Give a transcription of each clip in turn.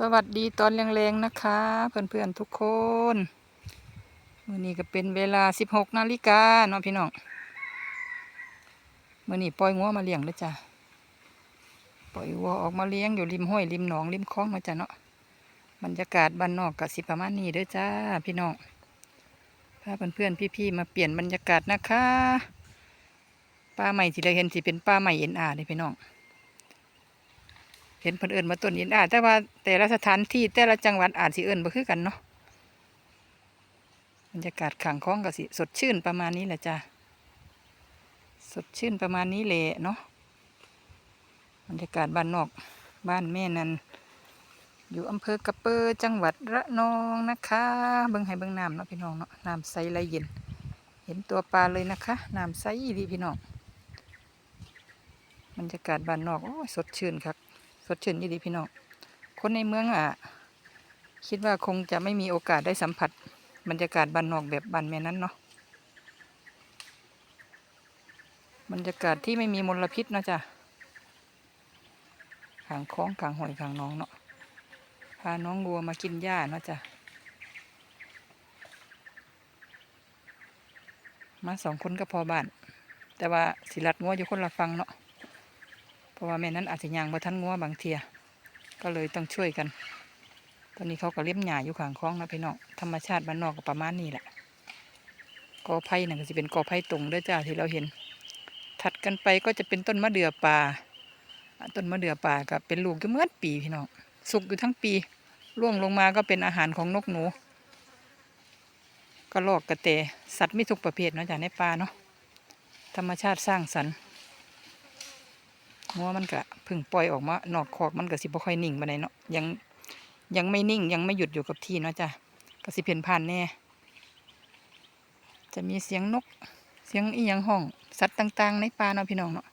สวัสดีตอนแรงๆนะคะ เพื่อนๆทุกคนมื่อนี้ก็เป็นเวลา16นาฬิกาเนาะพี่น้องมื่อนี้ปล่อยงัวมาเลี้ยงเด้อจ้ะปล่อยวัวออกมาเลี้ยงอยู่ริมห้วยริมหนองริมคลองเนาะจ้ะเนาะบรรยากาศบ้านนอกกับสิประมาณนี้เด้อจ้าพี่น้องพาเพื่อนๆพี่ๆมาเปลี่ยนบรรยากาศนะคะป้าใหม่ที่เราเห็นสิเป็นป้าใหม่เอ็นอาร์เลยพี่น้อง เห็นเพิ่นเอิ้นมาต้นอินอาแต่ว่าแต่ละสถานที่แต่ละจังหวัดอาจสิเอิ้นบ่คือกันเนาะบรรยากาศขังคล้องก็สิสดชื่นประมาณนี้แหละจ้ะสดชื่นประมาณนี้แหละเนาะบรรยากาศบ้านนอกบ้านแม่นันอยู่อำเภอกระเปอจังหวัดระนองนะคะ เบิ่งให้เบิ่งน้ำเนาะพี่น้องเนาะน้ำใสไหลเย็น เห็นตัวปลาเลยนะคะน้ำใสดีพี่น้องบรรยากาศบ้านนอกโอ้สดชื่นครับ สดชื่นยี่ดีพี่น้องคนในเมืองอะ คิดว่าคงจะไม่มีโอกาสได้สัมผัส บรรยากาศบ้านนอกแบบบ้านแม่นั้นเนาะบรรยากาศที่ไม่มีมลพิษเนาะจ้ะขางคล้องขางหอยขางน้องเนาะพาน้องวัวมากินหญ้าเนาะจ้ะมาสองคนก็พอบ้าน แต่ว่าสิรัดงัวอยู่คนละฟังเนาะ เพราะว่าแม่นั้นอาจจะยางมาทันงัวบางเทียก็เลยต้องช่วยกัน ตอนนี้เขาก็เลี้ยมหญ้าอยู่ข้างคลองนะพี่น้องธรรมชาติบ้านนอกก็ประมาณนี้แหละกอไผ่นั่นก็จะเป็นกอไผ่ตรงด้อจ้าที่เราเห็น ถัดกันไปก็จะเป็นต้นมะเดื่อป่า ต้นมะเดื่อป่าก็เป็นลูกก็เมื่อปีพี่น้องสุกอยู่ทั้งปีร่วงลงมาก็เป็นอาหารของนกหนูก็ลอกกระเตสัตว์ไม่ทุกประเภทเนาะจ้ะในป่าเนาะธรรมชาติสร้างสรรค์ งัวมันก็พึ่งปล่อยออกมานอกคอกมันก็สิบ่ค่อยนิ่งปานใดเนาะยังยังไม่นิ่งยังไม่หยุดอยู่กับที่เนาะจ้ะก็สิเพ่นผ่านแน่จะมีเสียงนกเสียงอีหยังห้อง สัตว์ต่าง ๆ ในป่าเนาะพี่น้องเนาะ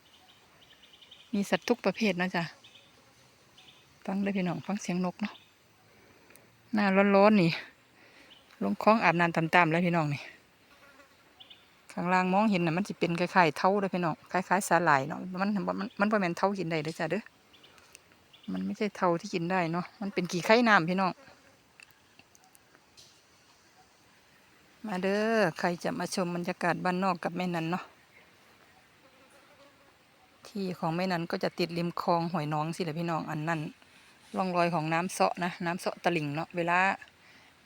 มีสัตว์ทุกประเภทเนาะจ้ะฟังเด้อพี่น้องฟังเสียงนกเนาะหน้าร้อนๆนี่ลงคลองอาบน้ำตามๆแล้วพี่น้องนี่ ข้างล่างมองเห็นน่ะมันจะเป็นคล้ายๆเท่าเด้อพี่น้องคล้ายๆสาหร่ายเนาะมันมันมันบ่แม่นเท่ากินได้เด้อจ้ะเด้อมันไม่ใช่เท่าที่กินได้เนาะมันเป็นกี่ไข่น้ำพี่น้องมาเด้อใครจะมาชมบรรยากาศบ้านนอกกับแม่นันเนาะที่ของแม่นันก็จะติดริมคลองหอยน้องสิแหละพี่น้องอันนั้นร่องรอยของน้ำเสาะนะน้ำเสาะตะลิ่งเนาะเวลา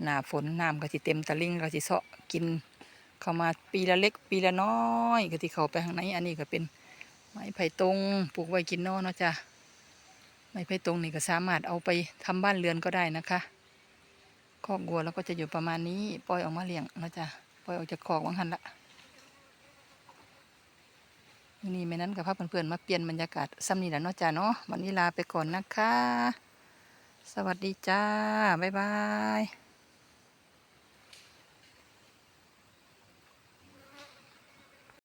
หน้าฝนน้ำก็สิเต็มตะลิ่งก็สิเสาะกิน เข้ามาปีละเล็กปีละน้อยก็ที่เขาไปข้างในอันนี้ก็เป็นไม้ไผ่ตรงปลูกไว้กินนอเนาะจ้ะไม้ไผ่ตรงนี่ก็สามารถเอาไปทำบ้านเรือนก็ได้นะคะคอกวัวแล้วก็จะอยู่ประมาณนี้ปล่อยออกมาเลี้ยงเนาะจ้ะปล่อยออกจากคอกวังหันละนี่แม่นั้นกับพาเพื่อนๆมาเปลี่ยนบรรยากาศซ้ำนี่แหละเนาะจ้ะเนาะวันนี้ลาไปก่อนนะคะ สวัสดีจ้า บ๊ายบาย